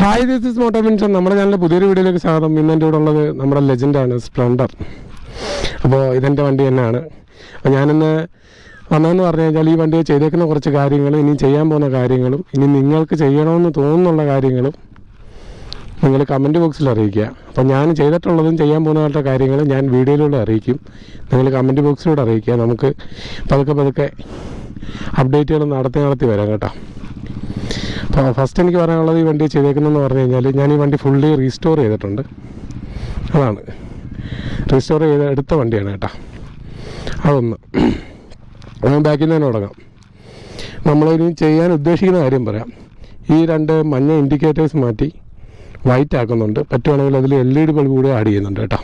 Hi this is മോട്ടോ മിൻഷൻ നമ്മുടെ ചാനലിലെ പുതിയൊരു വീഡിയോയിലേക്ക് സ്വാഗതം. ഇന്ന് എന്റെ കൂടെ ഉള്ളത് നമ്മുടെ ലെജൻഡാണ് സ്പ്ലെൻഡർ അപ്പോൾ ഇതെന്റെ വണ്ടി തന്നെയാണ്. അപ്പോൾ ഞാനിന്ന് വന്നതെന്ന് പറഞ്ഞു കഴിഞ്ഞാൽ ഈ വണ്ടി ചെയ്തേക്കുന്ന കുറച്ച് കാര്യങ്ങളും ഇനി ചെയ്യാൻ പോകുന്ന കാര്യങ്ങളും ഇനി നിങ്ങൾക്ക് ചെയ്യണമെന്ന് തോന്നുന്നുള്ള കാര്യങ്ങളും നിങ്ങൾ കമന്റ് ബോക്സിൽ അറിയിക്കുക. അപ്പോൾ ഞാൻ ചെയ്തിട്ടുള്ളതും ചെയ്യാൻ പോകുന്നതായിട്ടുള്ള കാര്യങ്ങൾ ഞാൻ വീഡിയോയിലൂടെ അറിയിക്കും. നിങ്ങൾ കമന്റ് ബോക്സിലൂടെ അറിയിക്കുക. നമുക്ക് പതുക്കെ പതുക്കെ അപ്ഡേറ്റുകൾ നടത്തി നടത്തി വരാം കേട്ടോ. ഫസ്റ്റ് എനിക്ക് പറയാനുള്ളത് ഈ വണ്ടി ചെയ്തേക്കുന്നതെന്ന് പറഞ്ഞു കഴിഞ്ഞാൽ ഞാൻ ഈ വണ്ടി ഫുള്ളി റീസ്റ്റോർ ചെയ്തിട്ടുണ്ട്. അതാണ്. റീസ്റ്റോർ ചെയ്ത് എടുത്ത വണ്ടിയാണ് കേട്ടോ. അതൊന്ന്. ബാക്കിൽ നിന്ന് തന്നെ തുടങ്ങാം. നമ്മളിനി ചെയ്യാൻ ഉദ്ദേശിക്കുന്ന കാര്യം പറയാം. ഈ രണ്ട് മഞ്ഞ ഇൻഡിക്കേറ്റേഴ്സ് മാറ്റി വൈറ്റ് ആക്കുന്നുണ്ട്. പറ്റുവാണെങ്കിൽ അതിൽ എൽ ഇ ഡി ബൾബ് കൂടി ആഡ് ചെയ്യുന്നുണ്ട് കേട്ടോ.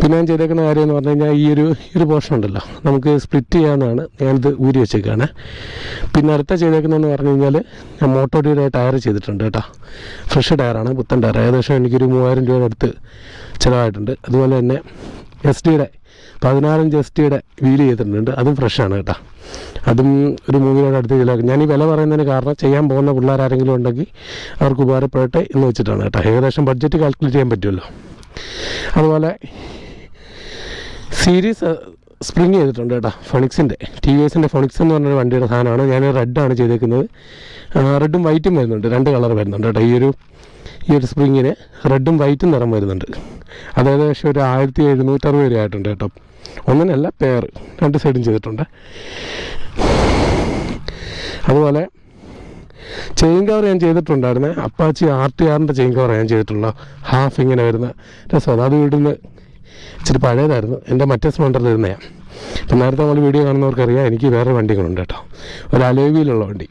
പിന്നെ ഞാൻ ചെയ്തേക്കുന്ന കാര്യം എന്ന് പറഞ്ഞു കഴിഞ്ഞാൽ ഈ ഒരു ഈ ഒരു പോർഷൻ ഉണ്ടല്ലോ. നമുക്ക് സ്പ്ലിറ്റ് ചെയ്യാവുന്നതാണ്. ഞാനിത് ഊരി വെച്ചേക്കാണ്. പിന്നെ അടുത്ത ചെയ്തേക്കുന്നതെന്ന് പറഞ്ഞു കഴിഞ്ഞാൽ ഞാൻ മോട്ടോടിയുടെ ടയർ ചെയ്തിട്ടുണ്ട് കേട്ടോ. ഫ്രഷ് ടയറാണ് പുത്തൻ ടയർ ഏകദേശം എനിക്കൊരു മൂവായിരം രൂപയുടെ അടുത്ത് ചിലവായിട്ടുണ്ട്. അതുപോലെ തന്നെ എസ് ഡിയുടെ പതിനാറഞ്ച് എസ് ടിയുടെ വീൽ ചെയ്തിട്ടുണ്ട്. അതും ഫ്രഷാണ് കേട്ടോ. അതും ഒരു മൂവിനോട് അടുത്ത് ചിലവാക്കും. ഞാൻ ഈ വില പറയുന്നതിന് കാരണം ചെയ്യാൻ പോകുന്ന പിള്ളേർ ആരെങ്കിലും ഉണ്ടെങ്കിൽ അവർക്ക് ഉപകാരപ്പെടട്ടെ എന്ന് വെച്ചിട്ടാണ് കേട്ടോ. ഏകദേശം ബഡ്ജറ്റ് കാൽക്കുലേറ്റ് ചെയ്യാൻ പറ്റുമല്ലോ. അതുപോലെ സീരീസ് സ്പ്രിങ് ചെയ്തിട്ടുണ്ട് കേട്ടോ ഫൊണിക്സിന്റെ. ടി വി എസിന്റെ ഫൊണിക്സ് എന്ന് പറഞ്ഞൊരു വണ്ടിയുടെ സാധനമാണ്. ഞാൻ റെഡാണ് ചെയ്തേക്കുന്നത്. റെഡും വൈറ്റും വരുന്നുണ്ട്. രണ്ട് കളർ വരുന്നുണ്ട് കേട്ടോ. ഈ ഒരു ഈ ഒരു സ്പ്രിങ്ങിന് റെഡും വൈറ്റും നിറം വരുന്നുണ്ട്. അതായത് ഏകദേശം ഒരു ആയിരത്തി എഴുന്നൂറ്ററുപത് രൂപ ആയിട്ടുണ്ട് കേട്ടോ. ഒന്നിനല്ല പെയർ രണ്ട് സൈഡും ചെയ്തിട്ടുണ്ട്. അതുപോലെ ചെയിൻ കവർ ഞാൻ ചെയ്തിട്ടുണ്ടായിരുന്നേ. അപ്പാച്ചി ആർ ടി ആറിന്റെ ചെയിൻ കവർ ഞാൻ ചെയ്തിട്ടുള്ള. ഹാഫ് ഇങ്ങനെ വരുന്ന രസമാണ്. അത് വീട്ടിൽ ഇച്ചിരി പഴയതായിരുന്നു. എന്റെ മറ്റേ സ്പ്ലെൻഡറിൽ ഇരുന്നതാണ് അപ്പം നേരത്തെ നമ്മൾ വീഡിയോ കാണുന്നവർക്കറിയാം എനിക്ക് വേറെ വണ്ടികളുണ്ട് കേട്ടോ. ഒരു അലോവിയിലുള്ള വണ്ടി.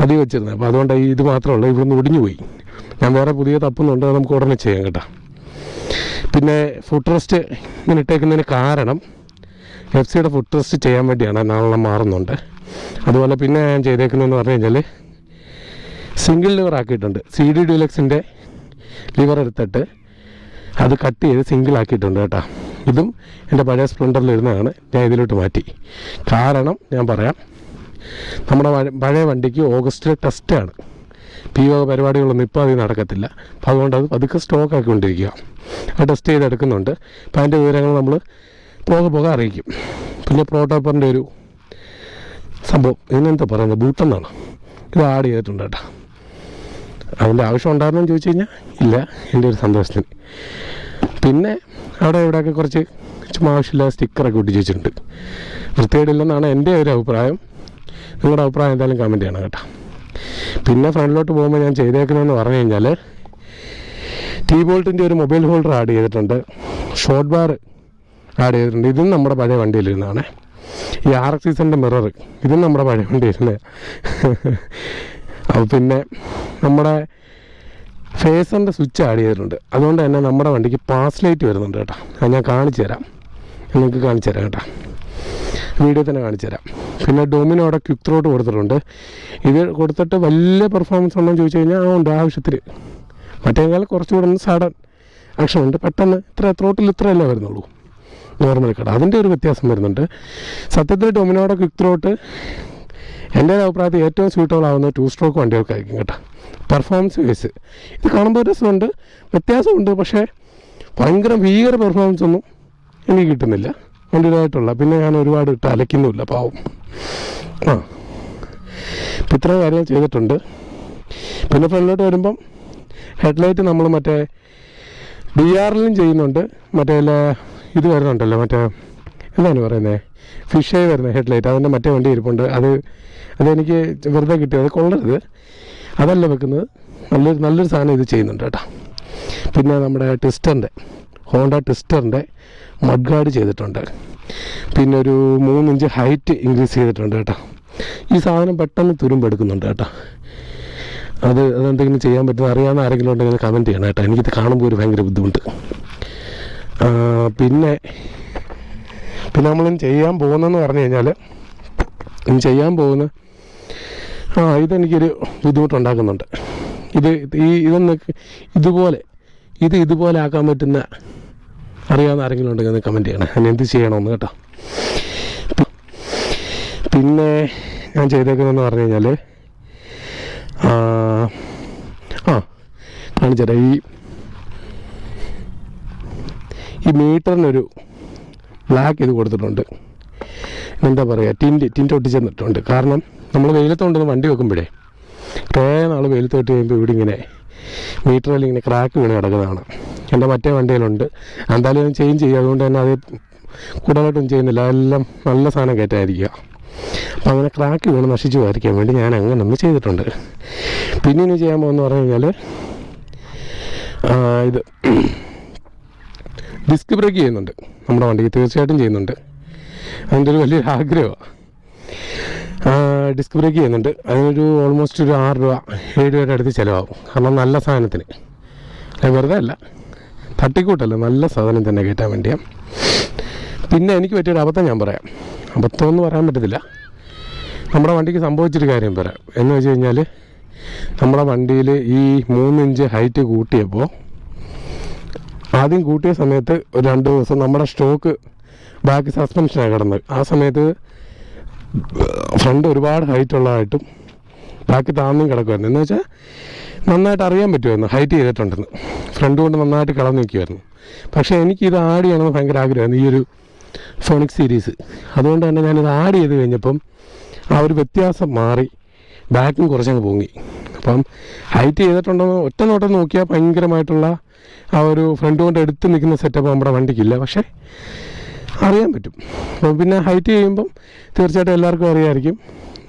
അത് വെച്ചിരുന്നത്. അപ്പോൾ അതുകൊണ്ട് ഇത് മാത്രമേ ഉള്ളൂ. ഇവിടുന്ന് ഒടിഞ്ഞു പോയി. ഞാൻ വേറെ പുതിയ തപ്പുന്നുണ്ട്. അത് നമുക്ക് ഉടനെ ചെയ്യാം കേട്ടോ. പിന്നെ ഫുഡ് റെസ്റ്റ് ഇങ്ങനെ ഇട്ടേക്കുന്നതിന് കാരണം എഫ് സിയുടെ ഫുഡ് റെസ്റ്റ് ചെയ്യാൻ വേണ്ടിയാണ് നാളെ മാറുന്നുണ്ട്. അതുപോലെ പിന്നെ ഞാൻ ചെയ്തേക്കുന്നതെന്ന് പറഞ്ഞു കഴിഞ്ഞാൽ സിംഗിൾ ലിവർ ആക്കിയിട്ടുണ്ട്. സി ഡി ഡിലക്സിന്റെ ലിവർ എടുത്തിട്ട് അത് കട്ട് ചെയ്ത് സിംഗിൾ ആക്കിയിട്ടുണ്ട് കേട്ടോ. ഇതും എന്റെ പഴയ സ്പ്ലെൻഡറിൽ ഇരുന്നതാണ് ഞാൻ ഇതിലോട്ട് മാറ്റി. കാരണം ഞാൻ പറയാം നമ്മുടെ പഴയ വണ്ടിക്ക് ഓഗസ്റ്റിലെ ടെസ്റ്റാണ് പി ഒ പരിപാടികളൊന്നും ഇപ്പോൾ അതിൽ നടക്കത്തില്ല. അപ്പോൾ അതുകൊണ്ട് അത് പതുക്കെ സ്റ്റോക്ക് ആക്കിക്കൊണ്ടിരിക്കുക. അത് ടെസ്റ്റ് ചെയ്തെടുക്കുന്നുണ്ട്. അപ്പോൾ അതിന്റെ വിവരങ്ങൾ നമ്മൾ പോകെ പോകെ അറിയിക്കും. പിന്നെ പ്രോട്ടോപ്പറിന്റെ ഒരു സംഭവം. ഇതിനെന്താ പറയുന്നത്? ബൂട്ടെന്നാണ് ഇത് ആഡ് ചെയ്തിട്ടുണ്ട് കേട്ടോ. അതിന്റെ ആവശ്യം ഉണ്ടായിരുന്നു എന്ന് ചോദിച്ചു കഴിഞ്ഞാൽ ഇല്ല എന്റെ ഒരു സന്തോഷത്തിന് പിന്നെ അവിടെ ഇവിടെയൊക്കെ കുറച്ച് ചുമ്മാ ആവശ്യമില്ലാതെ സ്റ്റിക്കറൊക്കെ ഒട്ടിച്ച് വെച്ചിട്ടുണ്ട്. വൃത്തികേടില്ലെന്നാണ് എന്റെ ഒരു അഭിപ്രായം. നിങ്ങളുടെ അഭിപ്രായം എന്തായാലും കമന്റ് ചെയ്യണം കേട്ടോ. പിന്നെ ഫ്രണ്ടിലോട്ട് പോകുമ്പോൾ ഞാൻ ചെയ്തേക്കുന്നതെന്ന് പറഞ്ഞു കഴിഞ്ഞാൽ ടീ ബോൾട്ടിന്റെ ഒരു മൊബൈൽ ഹോൾഡർ ആഡ് ചെയ്തിട്ടുണ്ട്. ഷോർട്ട് ബാർ ആഡ് ചെയ്തിട്ടുണ്ട്. ഇതും നമ്മുടെ പഴയ വണ്ടിയിലിരുന്നതാണ്. ഈ ആർ എക്സ് സീസണിന്റെ മിറർ ഇതും നമ്മുടെ പഴയ വണ്ടിയിരുന്നത് അപ്പോൾ പിന്നെ നമ്മുടെ ഫേസറിന്റെ സ്വിച്ച് ആഡ് ചെയ്തിട്ടുണ്ട്. അതുകൊണ്ട് തന്നെ നമ്മുടെ വണ്ടിക്ക് പാസ് ലൈറ്റ് വരുന്നുണ്ട് കേട്ടോ. അത് ഞാൻ കാണിച്ചു തരാം. നിങ്ങൾക്ക് കാണിച്ചു തരാം കേട്ടോ. വീഡിയോ തന്നെ കാണിച്ചു തരാം. പിന്നെ ഡൊമിനോടെ ക്വിക്ക് ത്രോട്ട് കൊടുത്തിട്ടുണ്ട്. ഇത് കൊടുത്തിട്ട് വലിയ പെർഫോമൻസ് ഉണ്ടോ എന്ന് ചോദിച്ചു കഴിഞ്ഞാൽ ആ ഉണ്ട് ആവശ്യത്തിന്. മറ്റേക്കാൾ കുറച്ചുകൂടെ ഒന്ന് സഡൻ ആക്ഷൻ ഉണ്ട്. പെട്ടെന്ന് ഇത്ര ത്രോട്ടിൽ ഇത്രയല്ലേ വരുന്നുള്ളൂ. നോർമൽ കട അതിന്റെ ഒരു വ്യത്യാസം വരുന്നുണ്ട്. സത്യത്തിൽ ഡൊമിനോടെ ക്വിക്ക് ത്രോട്ട് എന്റെ ഒരു അഭിപ്രായത്തിൽ ഏറ്റവും സ്യൂട്ടബിൾ ആവുന്ന ടു സ്ട്രോക്ക് വണ്ടികൾക്കായിരിക്കും കേട്ടോ. പെർഫോമൻസ് വൈസ് ഇത് കാണുമ്പോൾ രസമുണ്ട് വ്യത്യാസമുണ്ട് പക്ഷേ ഭയങ്കര ഭീകര പെർഫോമൻസ് ഒന്നും എനിക്ക് കിട്ടുന്നില്ല. വണ്ടിയുടേതായിട്ടുള്ള. പിന്നെ ഞാൻ ഒരുപാട് ഇട്ട് അലയ്ക്കുന്നുമില്ല പാവം. ആ. ഇപ്പം ഇത്രയും കാര്യങ്ങൾ ചെയ്തിട്ടുണ്ട്. പിന്നെ ഫ്രണ്ടിലോട്ട് വരുമ്പം ഹെഡ്ലൈറ്റ് നമ്മൾ മറ്റേ ഡി ആറിലും ചെയ്യുന്നുണ്ട്. മറ്റേ ഇത് വരുന്നുണ്ടല്ലോ മറ്റേ എന്താണ് പറയുന്നത് ഫിഷായി വരുന്ന ഹെഡ്ലൈറ്റ് അതിന്റെ മറ്റേ വണ്ടി ഇരിപ്പുണ്ട്. അത് അതെനിക്ക് വെറുതെ കിട്ടിയത്. അത് കൊള്ളരുത്. അതല്ല വെക്കുന്നത്. നല്ലൊരു നല്ലൊരു സാധനം ഇത് ചെയ്യുന്നുണ്ട് കേട്ടോ. പിന്നെ നമ്മുടെ ട്വിസ്റ്ററിന്റെ ഹോണ്ട ട്വിസ്റ്ററിന്റെ മഡ് ഗാർഡ് ചെയ്തിട്ടുണ്ട്. പിന്നെ ഒരു മൂന്നിഞ്ച് ഹൈറ്റ് ഇൻക്രീസ് ചെയ്തിട്ടുണ്ട് കേട്ടോ. ഈ സാധനം പെട്ടെന്ന് തുരുമ്പെടുക്കുന്നുണ്ട് കേട്ടോ. അത് അതെന്തെങ്കിലും ചെയ്യാൻ പറ്റുന്ന അറിയാവുന്ന ആരെങ്കിലും ഉണ്ടെങ്കിൽ കമന്റ് ചെയ്യണം കേട്ടോ. എനിക്കിത് കാണുമ്പോൾ ഒരു ഭയങ്കര ബുദ്ധിമുട്ട്. പിന്നെ പിന്നെ നമ്മൾ ചെയ്യാൻ പോകുന്നതെന്ന് പറഞ്ഞു കഴിഞ്ഞാൽ ചെയ്യാൻ പോകുന്ന ആ ഇതെനിക്കൊരു ബുദ്ധിമുട്ടുണ്ടാക്കുന്നുണ്ട്. ഇത് ഈ ഇതൊന്ന് ഇതുപോലെ ഇത് ഇതുപോലെ ആക്കാൻ പറ്റുന്ന അറിയാവുന്ന ആരെങ്കിലും ഉണ്ടെങ്കിൽ ഒന്ന് കമന്റ് ചെയ്യണം. ഞാൻ എന്ത് ചെയ്യണമെന്ന് കേട്ടോ. പിന്നെ ഞാൻ ചെയ്തേക്കുന്നതെന്ന് പറഞ്ഞു കഴിഞ്ഞാൽ ആ തരാം ഈ ഈ മീറ്ററിനൊരു ബ്ലാക്ക് ഇത് കൊടുത്തിട്ടുണ്ട്. എന്താ പറയുക ടിന്റ് ടിന്റ് ഒട്ടിച്ചെന്നിട്ടുണ്ട് കാരണം നമ്മൾ വെയിലത്ത് വണ്ടി വെക്കുമ്പോഴേ കുറേ നാൾ വെയിലത്ത് തൊട്ട് കഴിയുമ്പോൾ ഇവിടെ ഇങ്ങനെ മീറ്ററിൽ ഇങ്ങനെ ക്രാക്ക് വീണ് കിടക്കുന്നതാണ്. എന്റെ മറ്റേ വണ്ടിയിലുണ്ട്. എന്തായാലും ഞാൻ ചേഞ്ച് ചെയ്യും. അതുകൊണ്ട് തന്നെ അത് കൂടുതലായിട്ടൊന്നും ചെയ്യുന്നില്ല. എല്ലാം നല്ല സാധനം കയറ്റായിരിക്കുക അപ്പോൾ അങ്ങനെ ക്രാക്ക് വീണ് നശിച്ചു പോയിരിക്കാൻ വേണ്ടി ഞാൻ അങ്ങനെ ഒന്ന് ചെയ്തിട്ടുണ്ട്. പിന്നെ ഇനി ചെയ്യാൻ പോകുന്ന പറഞ്ഞു കഴിഞ്ഞാൽ ഇത് ഡിസ്ക് ബ്രേക്ക് ചെയ്യുന്നുണ്ട്. നമ്മുടെ വണ്ടിക്ക് തീർച്ചയായിട്ടും ചെയ്യുന്നുണ്ട്. അതിന്റെ ഒരു വലിയൊരു ആഗ്രഹമാണ് ഡിസ്ക് ബ്രേക്ക് ചെയ്യുന്നുണ്ട്. അതിനൊരു ഓൾമോസ്റ്റ് ഒരു ആറ് രൂപ ഏഴ് രൂപയുടെ അടുത്ത് ചിലവാകും. കാരണം നല്ല സാധനത്തിന്. അല്ല വെറുതെ അല്ല. തട്ടിക്കൂട്ടല്ല നല്ല സാധനം തന്നെ കയറ്റാൻ വേണ്ടിയാണ് പിന്നെ എനിക്ക് പറ്റിയൊരു അബദ്ധം ഞാൻ പറയാം. അബദ്ധം എന്ന് പറയാൻ പറ്റത്തില്ല. നമ്മുടെ വണ്ടിക്ക് സംഭവിച്ചൊരു കാര്യം പറയാം. എന്ന് വെച്ച് കഴിഞ്ഞാൽ നമ്മുടെ വണ്ടിയിൽ ഈ മൂന്നിഞ്ച് ഹൈറ്റ് കൂട്ടിയപ്പോൾ ആദ്യം കൂട്ടിയ സമയത്ത് ഒരു രണ്ട് ദിവസം നമ്മുടെ സ്റ്റോക്ക് ബാക്ക് സസ്പെൻഷനാണ് കിടന്നത് ആ സമയത്ത് ഫ്രണ്ട് ഒരുപാട് ഹൈറ്റ് ഉള്ളതായിട്ടും ബാക്കി താന്നും കിടക്കുമായിരുന്നു എന്ന് വെച്ചാൽ നന്നായിട്ട് അറിയാൻ പറ്റുമായിരുന്നു ഹൈറ്റ് ചെയ്തിട്ടുണ്ടെന്ന്. ഫ്രണ്ട് കൊണ്ട് നന്നായിട്ട് കളഞ്ഞു നിൽക്കുമായിരുന്നു പക്ഷേ എനിക്ക് ഇത് ആഡ് ചെയ്യണമെന്ന് ഭയങ്കര ആഗ്രഹമായിരുന്നു. ഈ ഒരു സോണിക് സീരീസ് അതുകൊണ്ട് തന്നെ ഞാനിത് ആഡ് ചെയ്ത് കഴിഞ്ഞപ്പം ആ ഒരു വ്യത്യാസം മാറി. ബാക്കും കുറച്ചങ്ങ് പൊങ്ങി. അപ്പം ഹൈറ്റ് ചെയ്തിട്ടുണ്ടെന്ന് ഒറ്റ നോട്ടം നോക്കിയാൽ ഭയങ്കരമായിട്ടുള്ള ആ ഒരു ഫ്രണ്ട് കൊണ്ട് എടുത്ത് നിൽക്കുന്ന സെറ്റപ്പ് നമ്മുടെ വണ്ടിക്കില്ല. പക്ഷേ അറിയാൻ പറ്റും. അപ്പം പിന്നെ ഹൈറ്റ് ചെയ്യുമ്പം തീർച്ചയായിട്ടും എല്ലാവർക്കും അറിയാമായിരിക്കും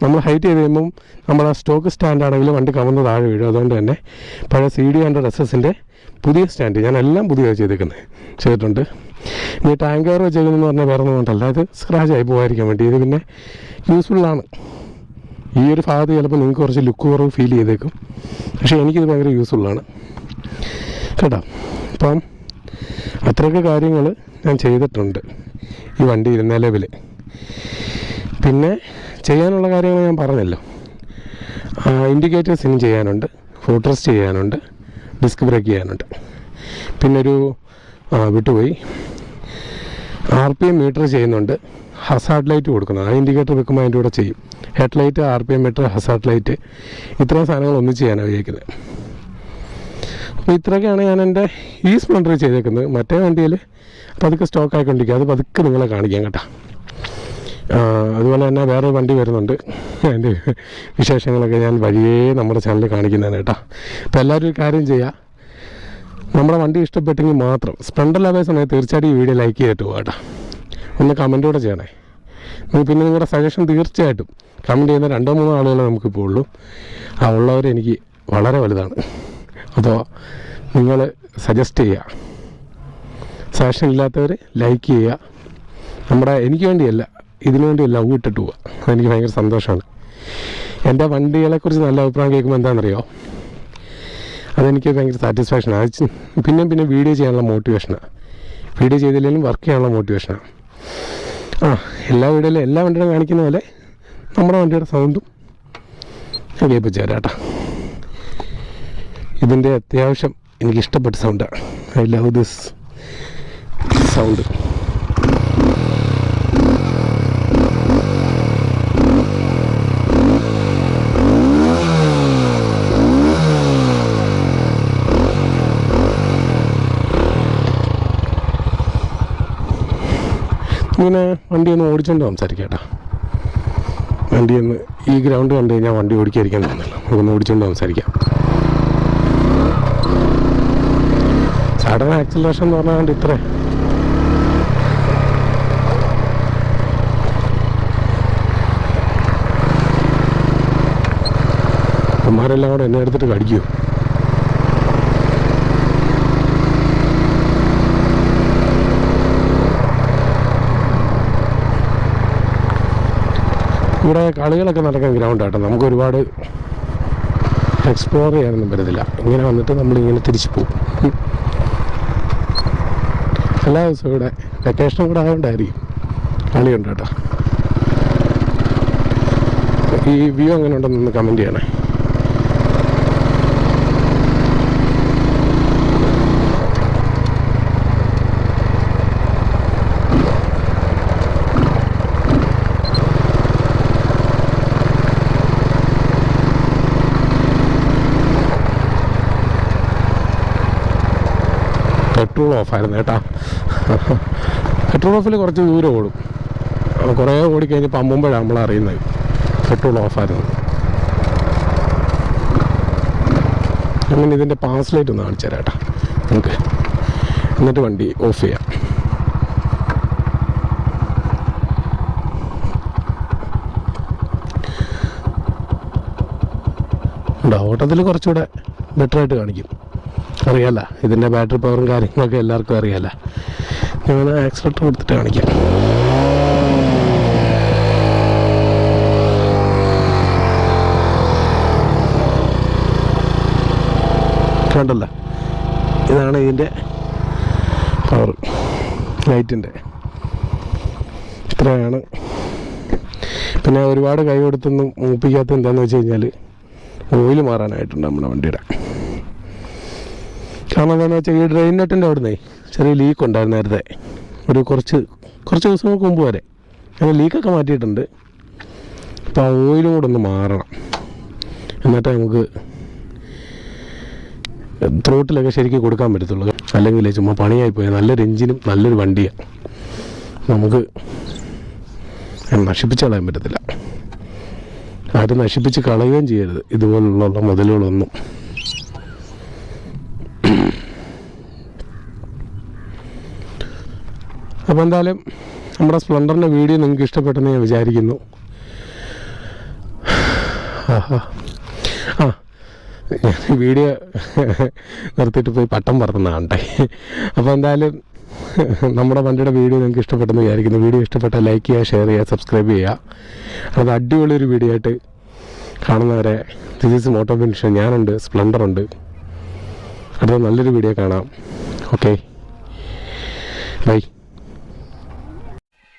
നമ്മൾ ഹൈറ്റ് ചെയ്ത് കഴിയുമ്പം നമ്മുടെ സ്റ്റോക്ക് സ്റ്റാൻഡ് വണ്ടി കമന്ന് താഴെ വീഴും. അതുകൊണ്ട് തന്നെ പഴയ സി ഡി ഹൺഡ്രഡ് എസ് എസിന്റെ പുതിയ സ്റ്റാൻഡ് ഞാൻ എല്ലാം പുതിയ ചെയ്തേക്കുന്നത് ചെയ്തിട്ടുണ്ട്. ഇനി ടാങ്കർ വെച്ചേക്കുന്നതെന്ന് പറഞ്ഞാൽ വേറെ ഒന്നും കൊണ്ടല്ല. ഇത് സ്ക്രാച്ച് ആയി പോകാതിരിക്കാൻ വേണ്ടി. ഇത് പിന്നെ യൂസ്ഫുള്ളാണ് ഈ ഒരു ഭാഗത്ത് ചിലപ്പോൾ നിങ്ങൾക്ക് കുറച്ച് ലുക്ക് കുറവ് ഫീൽ ചെയ്തേക്കും. പക്ഷേ എനിക്കിത് ഭയങ്കര യൂസ്ഫുള്ളാണ് കേട്ടോ? അപ്പം അത്രയൊക്കെ കാര്യങ്ങൾ ഞാൻ ചെയ്തിട്ടുണ്ട് ഈ വണ്ടി നിലവിൽ പിന്നെ ചെയ്യാനുള്ള കാര്യങ്ങൾ ഞാൻ പറഞ്ഞല്ലോ. ഇൻഡിക്കേറ്റേഴ്സ് ഇനി ചെയ്യാനുണ്ട്. ഫോട്ടോസ് ചെയ്യാനുണ്ട്. ഡിസ്ക് ബ്രേക്ക് ചെയ്യാനുണ്ട്. പിന്നൊരു വിട്ടുപോയി. ആർ പി എം മീറ്റർ ചെയ്യുന്നുണ്ട്. ഹസാർഡ് ലൈറ്റ് കൊടുക്കണം. ആ ഇൻഡിക്കേറ്റർ വെക്കുമ്പോൾ അതിന്റെ കൂടെ ചെയ്യും. Head light R P M meter hazard light ഇത്രയും സാധനങ്ങൾ ഒന്നിച്ച് ചെയ്യാനാണ് ഉപയോഗിക്കുന്നത് അപ്പോൾ ഇത്രയൊക്കെയാണ് ഞാൻ എന്റെ ഈ സ്പ്ലെൻഡറിൽ ചെയ്തേക്കുന്നത്. മറ്റേ വണ്ടിയിൽ പതുക്കെ സ്റ്റോക്ക് ആയിക്കൊണ്ടിരിക്കുക അത് പതുക്കെ നിങ്ങളെ കാണിക്കാം കേട്ടോ. അതുപോലെ തന്നെ വേറെ വണ്ടി വരുന്നുണ്ട്. അതിന്റെ വിശേഷങ്ങളൊക്കെ ഞാൻ വഴിയേ നമ്മുടെ ചാനലിൽ കാണിക്കുന്നതാണ് കേട്ടോ. അപ്പോൾ എല്ലാവരും ഒരു കാര്യം ചെയ്യുക നമ്മുടെ വണ്ടി ഇഷ്ടപ്പെട്ടെങ്കിൽ മാത്രം സ്പ്ലെൻഡർ ലവേഴ്സാണെങ്കിൽ തീർച്ചയായിട്ടും ഈ വീഡിയോ ലൈക്ക് ചെയ്തിട്ട് പോകട്ടെ കേട്ടോ. ഒന്ന് കമന്റൂടെ ചെയ്യണേ. നിങ്ങൾ പിന്നെ നിങ്ങളുടെ സജഷൻ തീർച്ചയായിട്ടും കമന്റ് ചെയ്യുന്ന രണ്ടോ മൂന്നോ ആളുകളെ നമുക്കിപ്പോൾ ഉള്ളൂ. ആ ഉള്ളവർ എനിക്ക് വളരെ വലുതാണ്. അപ്പോൾ നിങ്ങൾ സജസ്റ്റ് ചെയ്യുക. സജഷൻ ഇല്ലാത്തവർ ലൈക്ക് ചെയ്യുക. നമ്മുടെ എനിക്ക് വേണ്ടിയല്ല ഇതിനു വേണ്ടി ലവ് ഇട്ടിട്ട് പോവുക. അതെനിക്ക് ഭയങ്കര സന്തോഷമാണ്. എന്റെ വണ്ടികളെക്കുറിച്ച് നല്ല അഭിപ്രായം കേൾക്കുമ്പോൾ എന്താണെന്നറിയോ? അതെനിക്ക് ഭയങ്കര സാറ്റിസ്ഫാക്ഷൻ അത് പിന്നെ പിന്നെ വീഡിയോ ചെയ്യാനുള്ള മോട്ടിവേഷനാണ് വീഡിയോ ചെയ്തില്ലെങ്കിലും വർക്ക് ചെയ്യാനുള്ള മോട്ടിവേഷനാണ് ആ. എല്ലാ വീഡിയോയിലും എല്ലാ വണ്ടിയുടെ കാണിക്കുന്ന പോലെ നമ്മുടെ വണ്ടിയുടെ സൗണ്ടും കേൾപ്പിച്ചു തരാം കേട്ടോ. ഇതിന്റെ അത്യാവശ്യം എനിക്കിഷ്ടപ്പെട്ട സൗണ്ടാണ് ഐ ലവ് ദിസ് സൗണ്ട് ഇങ്ങനെ വണ്ടി ഒന്ന് ഓടിച്ചോണ്ട് സംസാരിക്കാം കേട്ടോ വണ്ടി ഒന്ന് ഈ ഗ്രൗണ്ട് കണ്ടു കഴിഞ്ഞാൽ വണ്ടി ഓടിക്കാതിരിക്കാൻ തോന്നില്ല നമുക്കൊന്ന് ഓടിച്ചോണ്ട് സംസാരിക്കാം. സഡൻ ആക്സിലേഷൻ എന്ന് പറഞ്ഞാൽ ഇത്ര. അമ്മമാരെല്ലാം കൂടെ എന്നെ എടുത്തിട്ട് കടിക്കുമോ ഇവിടെ കളികളൊക്കെ നടക്കുന്ന ഗ്രൗണ്ടാട്ടോ നമുക്ക് ഒരുപാട് എക്സ്പ്ലോർ ചെയ്യാനൊന്നും പറ്റത്തില്ല. ഇങ്ങനെ വന്നിട്ട് നമ്മൾ ഇങ്ങനെ തിരിച്ചു പോകും. എല്ലാ ദിവസവും ഇവിടെ വെക്കേഷനും കൂടെ ആയതുകൊണ്ടായിരിക്കും കളിയുണ്ട് കേട്ടോ ഈ വ്യൂ അങ്ങനെ ഉണ്ടെന്നൊന്ന് കമന്റ് ചെയ്യണേ. പെട്രോൾ ഓഫായിരുന്നു കേട്ടാ. പെട്രോൾ ഓഫിൽ കുറച്ച് ദൂരം ഓടും. കുറേ ഓടിക്കഴിഞ്ഞ് പമ്പുമ്പോഴാണ് നമ്മൾ അറിയുന്നത്. പെട്രോൾ ഓഫായിരുന്നു. അങ്ങനെ ഇതിന്റെ പാസ് ലൈറ്റ് ഒന്ന് കാണിച്ചു തരാം കേട്ടോ. നമുക്ക് എന്നിട്ട് വണ്ടി ഓഫ് ചെയ്യാം. ഓട്ടത്തിൽ കുറച്ചുകൂടെ ബെറ്ററായിട്ട് കാണിക്കും. അറിയാല. ഇതിന്റെ ബാറ്ററി പവറും കാര്യങ്ങളൊക്കെ എല്ലാവർക്കും അറിയാല്ല ഞാൻ ആക്സിലേറ്റർ കൊടുത്തിട്ട് കാണിക്കാം. കണ്ടല്ല? ഇതാണ് ഇതിന്റെ പവർ ലൈറ്റിന്റെ ഇത്രയാണ്. പിന്നെ ഒരുപാട് കൈ കൊടുത്തൊന്നും മൂപ്പിക്കാത്ത എന്താണെന്ന് വെച്ച് കഴിഞ്ഞാൽ ഓയിൽ മാറാനായിട്ടുണ്ട് നമ്മുടെ വണ്ടിയുടെ. കാരണം എന്താണെന്ന് വെച്ചാൽ ഈ ഡ്രെയിൻ നെറ്റിന്റെ അവിടുന്ന് ചെറിയ ലീക്ക് ഉണ്ടായിരുന്നു നേരത്തെ. ഒരു കുറച്ച് കുറച്ച് ദിവസങ്ങൾക്ക് മുമ്പ് വരെ. അങ്ങനെ ലീക്കൊക്കെ മാറ്റിയിട്ടുണ്ട്. അപ്പോൾ ആ ഓയിലും കൂടെ ഒന്ന് മാറണം. എന്നിട്ട് നമുക്ക് ത്രോട്ടിലൊക്കെ ശരിക്കും കൊടുക്കാൻ പറ്റത്തുള്ളൂ. അല്ലെങ്കിൽ ചുമ്മാ പണിയായി പോയാൽ നല്ലൊരു എഞ്ചിനും നല്ലൊരു വണ്ടിയാണ് നമുക്ക് നശിപ്പിച്ച് കളയാൻ പറ്റത്തില്ല. ആരും നശിപ്പിച്ച് കളയുകയും ചെയ്യരുത്. ഇതുപോലുള്ള മുതലുകളൊന്നും. അപ്പോൾ എന്തായാലും നമ്മുടെ സ്പ്ലെൻഡറിന്റെ വീഡിയോ നിങ്ങൾക്ക് ഇഷ്ടപ്പെട്ടെന്ന് ഞാൻ വിചാരിക്കുന്നു. ആഹാ ആ. ഞാൻ വീഡിയോ നിർത്തിയിട്ട് പോയി പട്ടം പറത്തുന്നതാണ്ടേ അപ്പോൾ എന്തായാലും നമ്മുടെ വണ്ടിയുടെ വീഡിയോ നിങ്ങൾക്ക് ഇഷ്ടപ്പെട്ടെന്ന് വിചാരിക്കുന്നു. വീഡിയോ ഇഷ്ടപ്പെട്ടാൽ ലൈക്ക് ചെയ്യുക ഷെയർ ചെയ്യുക സബ്സ്ക്രൈബ് ചെയ്യുക. അത് അടിപൊളിയൊരു വീഡിയോ ആയിട്ട് കാണുന്നവരെ ദിസ് ഈസ് മോട്ടോ ഫിനിഷൻ ഞാനുണ്ട് സ്പ്ലണ്ടറുണ്ട് അടുത്ത നല്ലൊരു വീഡിയോ കാണാം. Okay bye